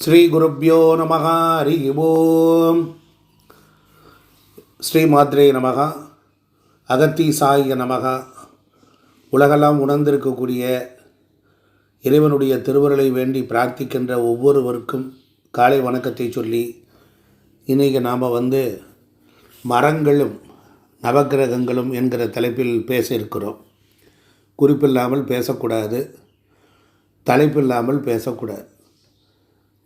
ஸ்ரீகுருப்போ நம ஹரி ஓம். ஸ்ரீமாத்ரே நமக அகத்தி சாய நமக உலகெல்லாம் உணர்ந்திருக்கக்கூடிய இறைவனுடைய திருவருளை வேண்டி பிரார்த்திக்கின்ற ஒவ்வொருவருக்கும் காலை வணக்கத்தை சொல்லி இன்றைக்கி நாம் வந்து மரங்களும் நவக்கிரகங்களும் என்கிற தலைப்பில் பேச இருக்கிறோம். குறிப்பில்லாமல் பேசக்கூடாது தலைப்பில்லாமல் பேசக்கூடாது.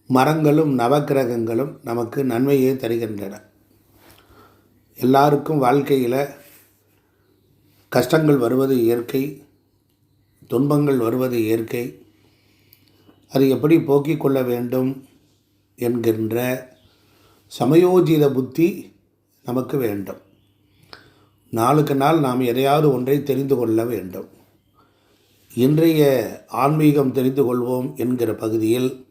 மரங்களும் நவக்கிரகங்களும் நமக்கு நன்மையை தருகின்றன. எல்லாருக்கும் வாழ்க்கையில் கஷ்டங்கள் வருவது இயற்கை துன்பங்கள் வருவது இயற்கை. அது எப்படி போக்கிக் கொள்ள வேண்டும் என்கின்ற சமயோஜித புத்தி நமக்கு வேண்டும். நாளுக்கு நாள் நாம் எதையாவது ஒன்றை தெரிந்து கொள்ள வேண்டும். இன்றைய ஆன்மீகம் தெரிந்து கொள்வோம் என்கிற பகுதியில்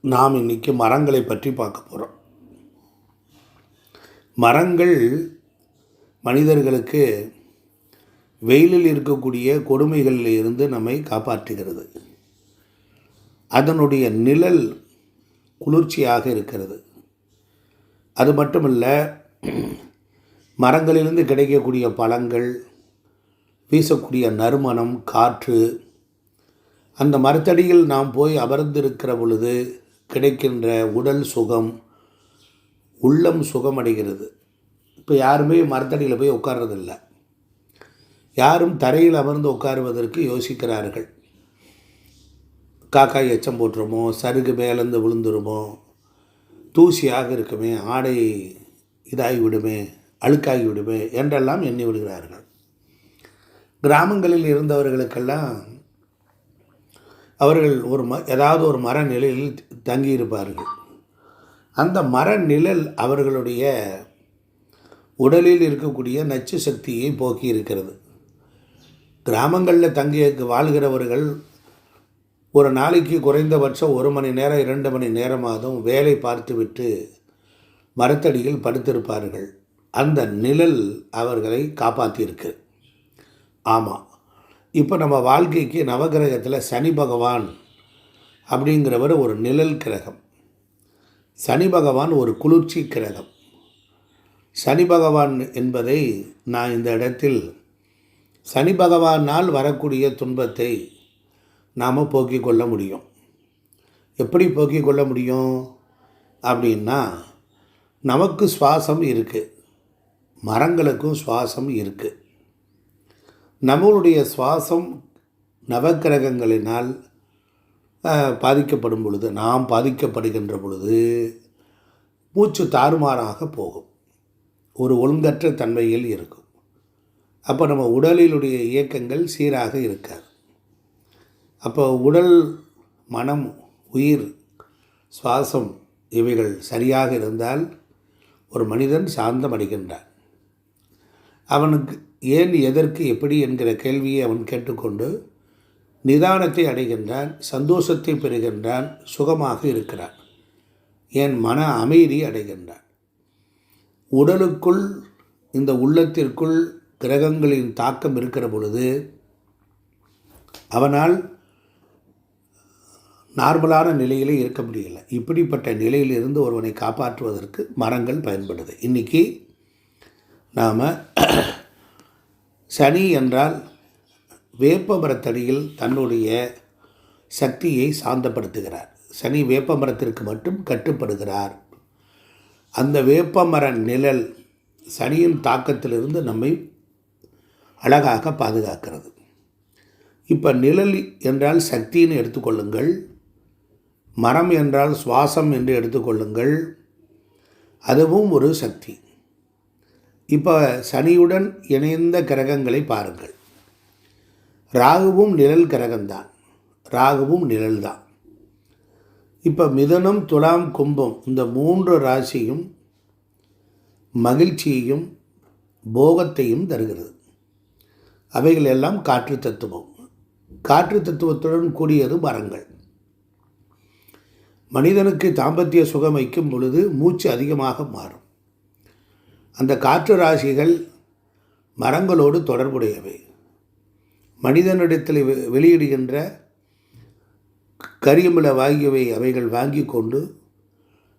நாம் இன்றைக்கி மரங்களை பற்றி பார்க்க போகிறோம் மரங்கள் மனிதர்களுக்கு வெயிலில் இருக்கக்கூடிய கொடுமைகளில் இருந்து நம்மை காப்பாற்றுகிறது. அதனுடைய நிழல் குளிர்ச்சியாக இருக்கிறது. அது மட்டுமல்ல மரங்களிலிருந்து கிடைக்கக்கூடிய பழங்கள் வீசக்கூடிய நறுமணம் காற்று அந்த மரத்தடியில் நாம் போய் அமர்ந்திருக்கிற பொழுது கிடைக்கின்ற உடல் சுகம் உள்ளம் சுகமடைகிறது. இப்போ யாருமே மரத்தடியில் போய் உட்கார்றதில்ல. யாரும் தரையில் அமர்ந்து உட்காருவதற்கு யோசிக்கிறார்கள். காக்காய் எச்சம் போட்டுருமோ சருகு மேலேருந்து விழுந்துருமோ தூசியாக இருக்குமே ஆடை இதாகி விடுமே அழுக்காகி விடுமே என்றெல்லாம் எண்ணி விடுகிறார்கள். கிராமங்களில் இருந்தவர்களுக்கெல்லாம் அவர்கள் ஒரு ம ஏதாவது ஒரு மர நிழலில் தங்கியிருப்பார்கள். அந்த மர நிழல் அவர்களுடைய உடலில் இருக்கக்கூடிய நச்சு சக்தியை போக்கி இருக்கிறது கிராமங்களில் தங்கி வாழ்கிறவர்கள் ஒரு நாளைக்கு குறைந்தபட்சம் ஒரு மணி நேரம் இரண்டு மணி நேரமாதும் வேலை பார்த்துவிட்டு மரத்தடியில் படுத்திருப்பார்கள். அந்த நிழல் அவர்களை காப்பாற்றியிருக்கு ஆமாம் இப்போ நம்ம வாழ்க்கைக்கு நவகிரகத்தில் சனி பகவான் அப்படிங்கிறவர் ஒரு நிழல் கிரகம். சனி பகவான் ஒரு குளிர்ச்சி கிரகம். சனி பகவான் என்பதை நான் இந்த இடத்தில் சனி பகவானால் வரக்கூடிய துன்பத்தை நாம் போக்கிக் கொள்ள முடியும். எப்படி போக்கிக் கொள்ள முடியும்? அப்படின்னா நமக்கு சுவாசம் இருக்குது மரங்களுக்கும் சுவாசம் இருக்குது நம்மளுடைய சுவாசம் நவக்கிரகங்களினால் பாதிக்கப்படும் பொழுது நாம் பாதிக்கப்படுகின்ற பொழுது மூச்சு தாறுமாறாக போகும். ஒரு ஒழுங்கற்ற தன்மையில் இருக்கும். அப்போ நம்ம உடலிலுடைய இயக்கங்கள் சீராக இருக்காது. அப்போ உடல் மனம் உயிர் சுவாசம் இவைகள் சரியாக இருந்தால் ஒரு மனிதன் சாந்தமடைகின்றான். அவனுக்கு ஏன் எதற்கு எப்படி என்கிற கேள்வியை அவன் கேட்டுக்கொண்டு நிதானத்தை அடைகின்றான் சந்தோஷத்தை பெறுகின்றான் சுகமாக இருக்கிறான். என் மன அமைதி அடைகின்றான். உடலுக்குள் இந்த உள்ளத்திற்குள் கிரகங்களின் தாக்கம் இருக்கிற பொழுது அவனால் நார்மலான நிலையிலே இருக்க முடியலை. இப்படிப்பட்ட நிலையிலிருந்து ஒருவனை காப்பாற்றுவதற்கு மரங்கள் பயன்படுது. இன்றைக்கி நாம் சனி என்றால் வேப்பமரத்தடியில் தன்னுடைய சக்தியை சாந்தப்படுத்துகிறார். சனி வேப்பமரத்திற்கு மட்டும் கட்டுப்படுகிறார். அந்த வேப்பமர நிழல் சனியின் தாக்கத்திலிருந்து நம்மை அழகாக பாதுகாக்கிறது. இப்போ நிழல் என்றால் சக்தின்னு எடுத்துக்கொள்ளுங்கள். மரம் என்றால் சுவாசம் என்று எடுத்துக்கொள்ளுங்கள். அதுவும் ஒரு சக்தி. இப்போ சனியுடன் இணைந்த கிரகங்களை பாருங்கள். ராகுவும் நிழல் கிரகம்தான். ராகுவும் நிழல் தான் இப்போ மிதனம் துலாம் கும்பம் இந்த மூன்று ராசியும் மகிழ்ச்சியையும் போகத்தையும் தருகிறது. அவைகள் எல்லாம் காற்று தத்துவம். காற்று தத்துவத்துடன் கூடியது மரங்கள். மனிதனுக்கு தாம்பத்திய சுகம் வைக்கும் பொழுது மூச்சு அதிகமாக மாறும். அந்த காற்று ராசிகள் மரங்களோடு தொடர்புடையவை. மனிதனிடத்தில் வெளியிடுகின்ற கரியமில ஆகியவை அவைகள் வாங்கி கொண்டு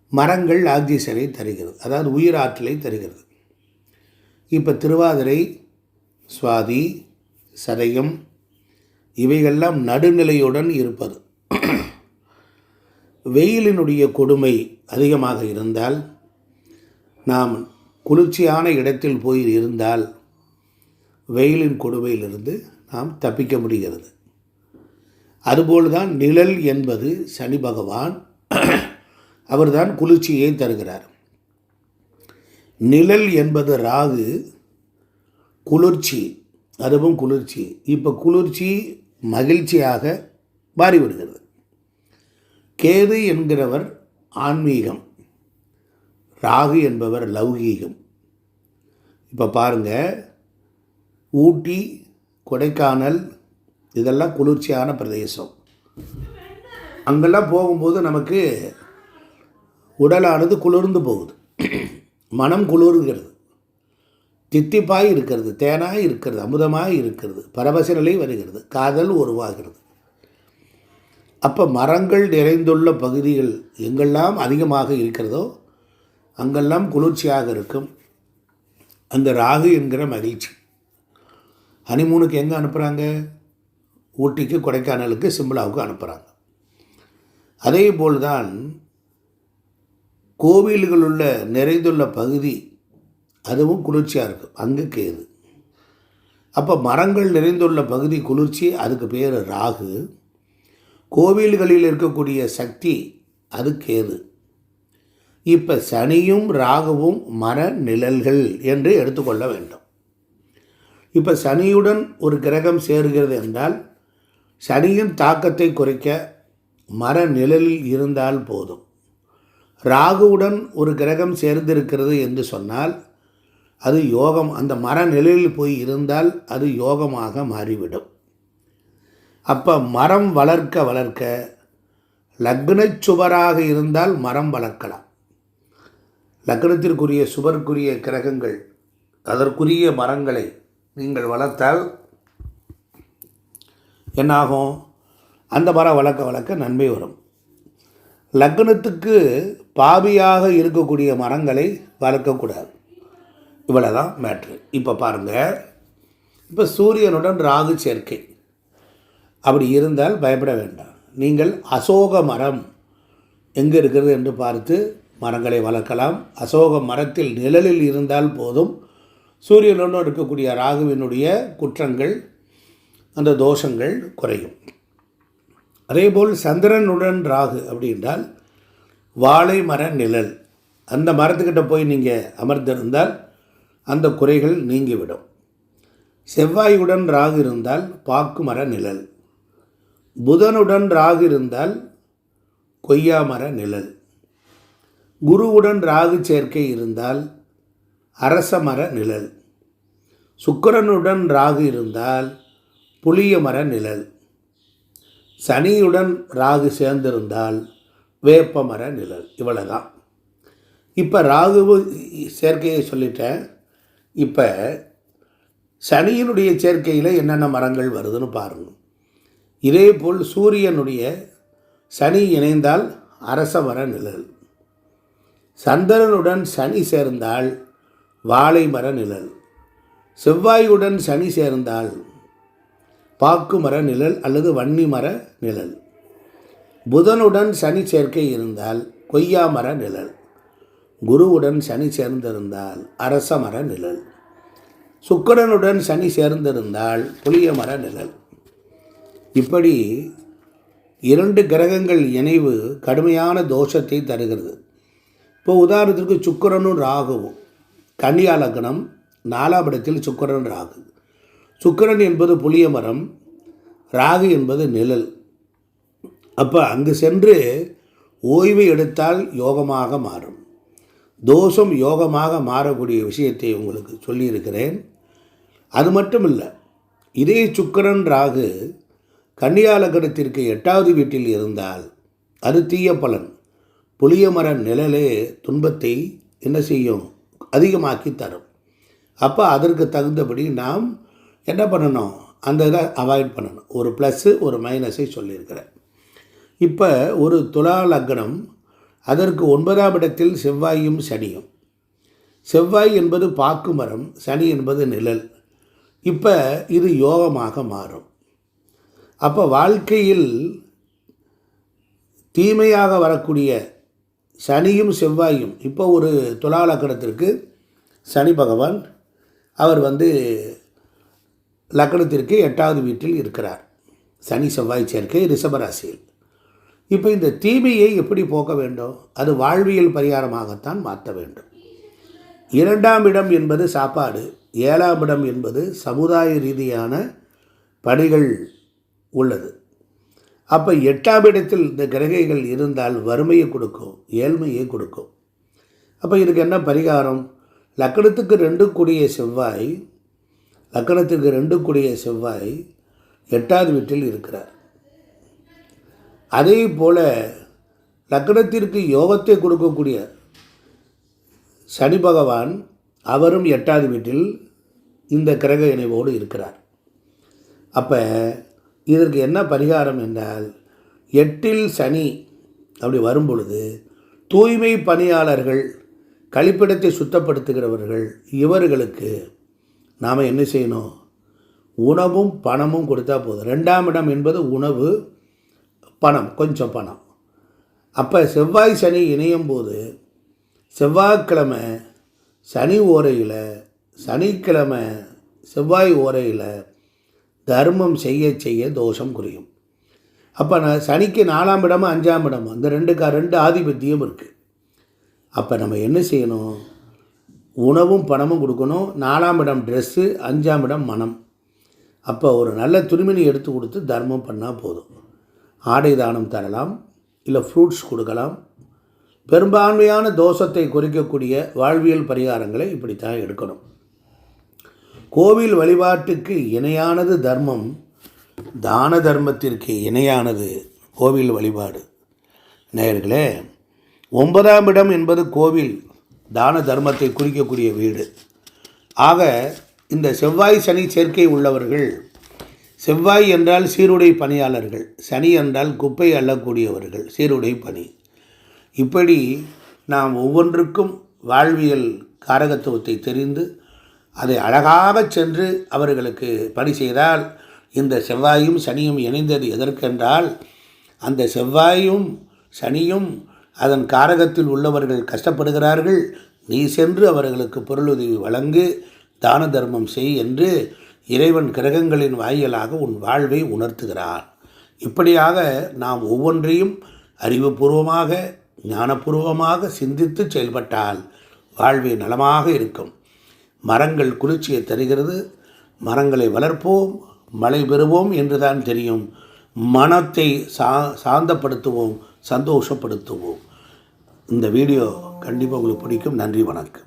மரங்கள் ஆக்சிஜனை தருகிறது. அதாவது உயிர் ஆற்றலை தருகிறது. இப்போ திருவாதிரை சுவாதி சதயம் இவைகள்லாம் நடுநிலையுடன் இருப்பது. வெயிலினுடைய கொடுமை அதிகமாக இருந்தால் நாம் குளிர்ச்சியான இடத்தில் போய் இருந்தால் வெயிலின் கொடுமையிலிருந்து நாம் தப்பிக்க முடிகிறது. அதுபோல்தான் நிழல் என்பது சனி பகவான் அவர்தான் குளிர்ச்சியை தருகிறார். நிழல் என்பது ராகு குளிர்ச்சி அதுவும் குளிர்ச்சி. இப்போ குளிர்ச்சி மகிழ்ச்சியாக மாறிவிடுகிறது. கேது என்கிறவர் ஆன்மீகம். ராகு என்பவர் லௌகீகம். இப்போ பாருங்கள் ஊட்டி கொடைக்கானல் இதெல்லாம் குளிர்ச்சியான பிரதேசம். அங்கெல்லாம் போகும்போது நமக்கு உடலானது குளிர்ந்து போகுது. மனம் குளிர்கிறது. தித்திப்பாய் இருக்கிறது தேனாய் இருக்கிறது அமுதமாய் இருக்கிறது பரவச நிலை வருகிறது காதல் உருவாகிறது. அப்போ மரங்கள் நிறைந்துள்ள பகுதிகள் எங்கெல்லாம் அதிகமாக இருக்கிறதோ அங்கெல்லாம் குளிர்ச்சியாக இருக்கும். அந்த ராகு என்கிற மகிழ்ச்சி. ஹனிமூனுக்கு எங்கே அனுப்புகிறாங்க ஊட்டிக்கு கொடைக்கானலுக்கு சிம்லாவுக்கு அனுப்புகிறாங்க அதே போல்தான் கோவில்களுள்ள நிறைந்துள்ள பகுதி அதுவும் குளிர்ச்சியாக இருக்கும். அங்கே கேது. அப்போ மரங்கள் நிறைந்துள்ள பகுதி குளிர்ச்சி அதுக்கு பேர் ராகு. கோவில்களில் இருக்கக்கூடிய சக்தி அது கேது. இப்போ சனியும் ராகுவும் மர நிழல்கள் என்று எடுத்துக்கொள்ள வேண்டும். இப்போ சனியுடன் ஒரு கிரகம் சேருகிறது என்றால் சனியின் தாக்கத்தை குறைக்க மர நிழலில் இருந்தால் போதும். ராகுவுடன் ஒரு கிரகம் சேர்ந்திருக்கிறது என்று சொன்னால் அது யோகம் அந்த மர நிழலில் போய் இருந்தால் அது யோகமாக மாறிவிடும். அப்போ மரம் வளர்க்க வளர்க்க லக்னச் சுவராக இருந்தால் மரம் வளர்க்கலாம். லக்னத்திற்குரிய சுவருக்குரிய கிரகங்கள் அதற்குரிய மரங்களை நீங்கள் வளர்த்தால் என்னாகும்? அந்த மரம் வளர்க்க வளர்க்க நன்மை வரும். லக்னத்துக்கு பாவியாக இருக்கக்கூடிய மரங்களை வளர்க்கக்கூடாது இவ்வளோ தான் மேட்ரு இப்போ பாருங்கள் இப்போ சூரியனுடன் ராகு சேர்க்கை. அப்படி இருந்தால் பயப்பட வேண்டாம். நீங்கள் அசோக மரம் எங்கே இருக்கிறது என்று பார்த்து மரங்களை வளர்க்கலாம். அசோக மரத்தில் நிழலில் இருந்தால் போதும். சூரியனுடன் இருக்கக்கூடிய ராகுவினுடைய குற்றங்கள் அந்த தோஷங்கள் குறையும். அதேபோல் சந்திரனுடன் ராகு அப்படின்றால் வாழை மர நிழல். அந்த மரத்துக்கிட்ட போய் நீங்கள் அமர்ந்திருந்தால் அந்த குறைகள் நீங்கிவிடும். செவ்வாயுடன் ராகு இருந்தால் பாக்கு மர நிழல். புதனுடன் ராகு இருந்தால் கொய்யா மர நிழல். குருவுடன் ராகு சேர்க்கை இருந்தால் அரச மர நிழல். சுக்கரனுடன் ராகு இருந்தால் புளிய மர நிழல். சனியுடன் ராகு சேர்ந்திருந்தால் வேப்ப மர நிழல். இவ்வளோ தான் இப்போ ராகு சேர்க்கையை சொல்லிட்டேன். இப்போ சனியினுடைய சேர்க்கையில் என்னென்ன மரங்கள் வருதுன்னு பாருங்கள் இதே போல் சூரியனுடைய சனி இணைந்தால் அரச மர நிழல். சந்திரனுடன் சனி சேர்ந்தால் வாழை மர நிழல். செவ்வாயுடன் சனி சேர்ந்தால் பாக்கு மர நிழல் அல்லது வன்னி மர நிழல். புதனுடன் சனி சேர்க்கை இருந்தால் கொய்யா மர நிழல். குருவுடன் சனி சேர்ந்திருந்தால் அரச மர நிழல். சுக்கரனுடன் சனி சேர்ந்திருந்தால் புளிய மர நிழல். இப்படி இரண்டு கிரகங்கள் இணைவு கடுமையான தோஷத்தை தருகிறது. இப்போ உதாரணத்திற்கு சுக்கரனும் ராகுவும் கன்னியா லக்னம் நாலாம் இடத்தில் சுக்கரன் ராகு. சுக்கரன் என்பது புளிய மரம் ராகு என்பது நிழல். அப்போ அங்கு சென்று ஓய்வு எடுத்தால் யோகமாக மாறும். தோஷம் யோகமாக மாறக்கூடிய விஷயத்தை உங்களுக்கு சொல்லியிருக்கிறேன். அது மட்டும் இல்லை இதே சுக்கரன் ராகு கன்னியாலக்கணத்திற்கு எட்டாவது வீட்டில் இருந்தால் அது தீய பலன். புளிய மர நிழலே துன்பத்தை என்ன செய்யும்? அதிகமாக்கி தரும். அப்போ அதற்கு தகுந்தபடி நாம் என்ன பண்ணணும்? அந்த இதை அவாய்ட் பண்ணணும். ஒரு ப்ளஸ்ஸு ஒரு மைனஸை சொல்லியிருக்கிறேன் இப்போ ஒரு துலா லக்னம் அதற்கு ஒன்பதாம் இடத்தில் செவ்வாயும் சனியும். செவ்வாய் என்பது பாக்கு மரம் சனி என்பது நிழல். இப்போ இது யோகமாக மாறும். அப்போ வாழ்க்கையில் தீமையாக வரக்கூடிய சனியும் செவ்வாயும். இப்போ ஒரு துலா லக்கணத்திற்கு சனி பகவான் அவர் வந்து லக்கணத்திற்கு எட்டாவது வீட்டில் இருக்கிறார். சனி செவ்வாய் சேர்க்கை ரிஷபராசியில். இப்போ இந்த தீமையை எப்படி போக்க வேண்டும்? அது வாழ்வியல் பரிகாரமாகத்தான் மாற்ற வேண்டும். இரண்டாம் இடம் என்பது சாப்பாடு ஏழாம் இடம் என்பது சமுதாய ரீதியான பணிகள் உள்ளது. அப்போ எட்டாம் இடத்தில் இந்த கிரகைகள் இருந்தால் வறுமையை கொடுக்கும் ஏழ்மையை கொடுக்கும். அப்போ இதுக்கு என்ன பரிகாரம்? லக்கணத்துக்கு ரெண்டு கூடிய செவ்வாய் லக்கணத்துக்கு ரெண்டு கூடிய செவ்வாய் எட்டாவது வீட்டில் இருக்கிறார். அதே போல் லக்கணத்திற்கு யோகத்தை கொடுக்கக்கூடிய சனி பகவான் அவரும் எட்டாவது வீட்டில் இந்த கிரக இணைவோடு இருக்கிறார். அப்போ இதற்கு என்ன பரிகாரம் என்றால் எட்டில் சனி அப்படி வரும் பொழுது தூய்மை பணியாளர்கள் கழிப்பிடத்தை சுத்தப்படுத்துகிறவர்கள் இவர்களுக்கு நாம் என்ன செய்யணும்? உணவும் பணமும் கொடுத்தா போதும். ரெண்டாம் இடம் என்பது உணவு பணம் கொஞ்சம் பணம். அப்போ செவ்வாய் சனி இணையும் போது செவ்வாய்க்கிழமை சனி ஓரையில் சனிக்கிழமை செவ்வாய் ஓரையில் தர்மம் செய்ய செய்ய தோஷம் குறையும். அப்போ நான் சனிக்கு நாலாம் இடமும் அஞ்சாம் இடமும் அந்த ரெண்டுக்கா ரெண்டு ஆதிபத்தியம் இருக்குது அப்போ நம்ம என்ன செய்யணும்? உணவும் பணமும் கொடுக்கணும். நாலாம் இடம் ட்ரெஸ்ஸு அஞ்சாம் இடம் மனம். அப்போ ஒரு நல்ல துணிமணி எடுத்து கொடுத்து தர்மம் பண்ணால் போதும். ஆடை தானம் தரலாம் இல்லை ஃப்ரூட்ஸ் கொடுக்கலாம். பெரும்பான்மையான தோஷத்தை குறிக்கக்கூடிய வாழ்வியல் பரிகாரங்களை இப்படித்தான் எடுக்கணும். கோவில் வழிபாட்டுக்கு இணையானது தர்மம் தான தர்மத்திற்கு இணையானது கோவில் வழிபாடு. நேயர்களே ஒன்பதாம் இடம் என்பது கோவில் தான தர்மத்தை குறிக்கக்கூடிய வீடு. ஆக இந்த செவ்வாய் சனி சேர்க்கை உள்ளவர்கள் செவ்வாய் என்றால் சீருடை பணியாளர்கள் சனி என்றால் குப்பை அள்ளக்கூடியவர்கள் சீருடை பணி. இப்படி நாம் ஒவ்வொன்றுக்கும் வாழ்வியல் காரகத்துவத்தை தெரிந்து அதை அழகாக சென்று அவர்களுக்கு பணி செய்தால் இந்த செவ்வாயும் சனியும் இணைந்தது எதற்கென்றால் அந்த செவ்வாயும் சனியும் அதன் காரகத்தில் உள்ளவர்கள் கஷ்டப்படுகிறார்கள். நீ சென்று அவர்களுக்கு பொருளுதவி வழங்கு தான தர்மம் செய் என்று இறைவன் கிரகங்களின் வாயிலாக உன் வாழ்வை உணர்த்துகிறார். இப்படியாக நாம் ஒவ்வொன்றையும் அறிவுபூர்வமாக ஞானபூர்வமாக சிந்தித்து செயல்பட்டால் வாழ்வை நலமாக இருக்கும். மரங்கள் குளிர்ச்சியை தருகிறது. மரங்களை வளர்ப்போம் மழை பெறுவோம் என்றுதான் தெரியும். மனத்தை சா சாந்தப்படுத்துவோம் சந்தோஷப்படுத்துவோம். இந்த வீடியோ கண்டிப்பாக உங்களுக்கு பிடிக்கும். நன்றி வணக்கம்.